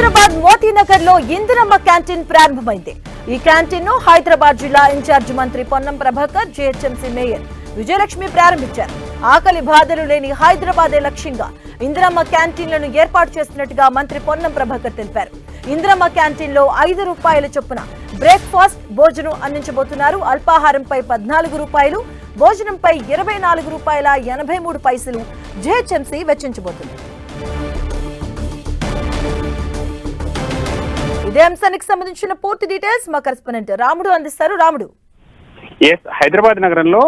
Hyderabad మోతీనగర్లో Indiramma canteen ప్రారంభమైంది. ఈ క్యాంటీన్ను హైదరాబాద్ జిల్లా ఇన్ఛార్జ్ మంత్రి పొన్నం ప్రభాకర్ జిహెచ్ఎంసీ మేయర్ విజయలక్ష్మి ప్రారంభించారు. ఆకలి బాధలు లేని హైదరాబాదే లక్ష్యంగా ఇందిరమ్మ క్యాంటీన్లను ఏర్పాటు చేస్తున్నట్టుగా మంత్రి పొన్నం ప్రభాకర్ తెలిపారు. ఇందిరమ్మ క్యాంటీన్లో ఐదు రూపాయల చొప్పున బ్రేక్ఫాస్ట్ భోజనం అందించబోతున్నారు. అల్పాహారంపై పద్నాలుగు రూపాయలు భోజనంపై ఇరవై నాలుగు రూపాయల ఎనభై మూడు పైసలు జిహెచ్ఎంసీ వెచ్చించబోతుంది. ఇదే అంశానికి సంబంధించిన పూర్తి డీటెయిల్స్ మా కరెస్పాండెంట్ రాముడు అందిస్తారు. రాముడు. ఎస్ హైదరాబాద్ నగరంలో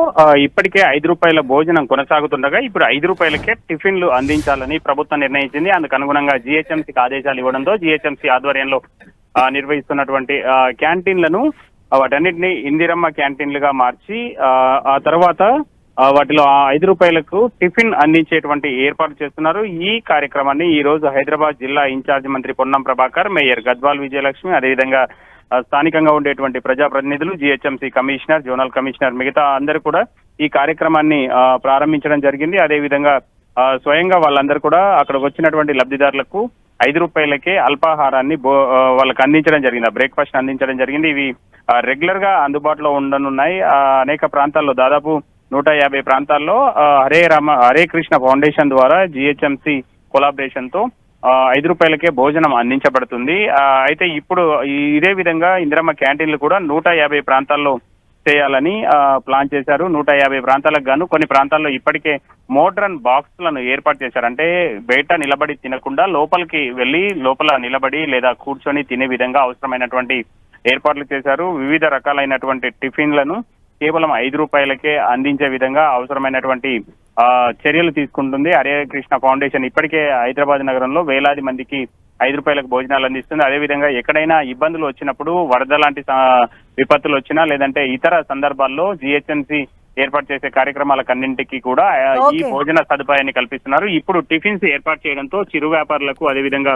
ఇప్పటికే ఐదు రూపాయల భోజనం కొనసాగుతుండగా ఇప్పుడు ఐదు రూపాయలకే టిఫిన్లు అందించాలని ప్రభుత్వం నిర్ణయించింది. అందుకు అనుగుణంగా జీహెచ్ఎంసీకి ఆదేశాలు ఇవ్వడంతో జీహెచ్ఎంసీ ఆధ్వర్యంలో ఆ, నిర్వహిస్తున్నటువంటి క్యాంటీన్లను వాటన్నిటిని ఇందిరమ్మ క్యాంటీన్లుగా మార్చి ఆ, తర్వాత వాటిలో ఐదు రూపాయలకు టిఫిన్ అందించేటువంటి ఏర్పాటు చేస్తున్నారు. ఈ కార్యక్రమాన్ని ఈ రోజు హైదరాబాద్ జిల్లా ఇన్ఛార్జ్ మంత్రి పొన్నం ప్రభాకర్ మేయర్ గద్వాల్ విజయలక్ష్మి అదేవిధంగా స్థానికంగా ఉండేటువంటి ప్రజాప్రతినిధులు జిహెచ్ఎంసీ కమిషనర్ జోనల్ కమిషనర్ మిగతా అందరూ కూడా ఈ కార్యక్రమాన్ని ప్రారంభించడం జరిగింది. అదేవిధంగా స్వయంగా వాళ్ళందరూ కూడా అక్కడికి వచ్చినటువంటి లబ్ధిదారులకు ఐదు రూపాయలకే అల్పాహారాన్ని బో వాళ్ళకి అందించడం జరిగింది. బ్రేక్ఫాస్ట్ అందించడం జరిగింది. ఇవి రెగ్యులర్గా అందుబాటులో ఉండనున్నాయి. అనేక ప్రాంతాల్లో దాదాపు నూట యాభై ప్రాంతాల్లో హరే రామ హరే కృష్ణ ఫౌండేషన్ ద్వారా జిహెచ్ఎంసి కొలాబరేషన్తో ఐదు రూపాయలకే భోజనం అందించబడుతుంది. అయితే ఇప్పుడు ఇదే విధంగా ఇందిరమ్మ క్యాంటీన్లు కూడా నూట యాభై ప్రాంతాల్లో చేయాలని ప్లాన్ చేశారు. నూట యాభై ప్రాంతాలకు గాను కొన్ని ప్రాంతాల్లో ఇప్పటికే మోడ్రన్ బాక్స్లను ఏర్పాటు చేశారు. అంటే బయట నిలబడి తినకుండా లోపలికి వెళ్ళి లోపల నిలబడి లేదా కూర్చొని తినే విధంగా అవసరమైనటువంటి ఏర్పాట్లు చేశారు. వివిధ రకాలైనటువంటి టిఫిన్లను కేవలం ఐదు రూపాయలకే అందించే విధంగా అవసరమైనటువంటి చర్యలు తీసుకుంటుంది. హరే కృష్ణ ఫౌండేషన్ ఇప్పటికే హైదరాబాద్ నగరంలో వేలాది మందికి ఐదు రూపాయలకు భోజనాలు అందిస్తుంది. అదేవిధంగా ఎక్కడైనా ఇబ్బందులు వచ్చినప్పుడు వరద లాంటి విపత్తులు వచ్చినా లేదంటే ఇతర సందర్భాల్లో జిహెచ్ఎంసి ఏర్పాటు చేసే కార్యక్రమాలకన్నింటికి కూడా ఈ. భోజన సదుపాయాన్ని కల్పిస్తున్నారు. ఇప్పుడు టిఫిన్స్ ఏర్పాటు చేయడంతో చిరు వ్యాపారులకు అదేవిధంగా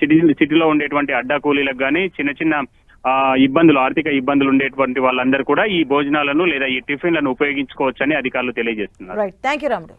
సిటీ సిటీలో ఉండేటువంటి అడ్డా కూలీలకు కానీ చిన్న చిన్న ఇబ్బందులు ఆర్థిక ఇబ్బందులు ఉండేటువంటి వాళ్ళందరూ కూడా ఈ భోజనాలను లేదా ఈ టిఫిన్లను ఉపయోగించుకోవచ్చని అధికారులు తెలియజేస్తున్నారు. రైట్ థ్యాంక్ యూ రాముడు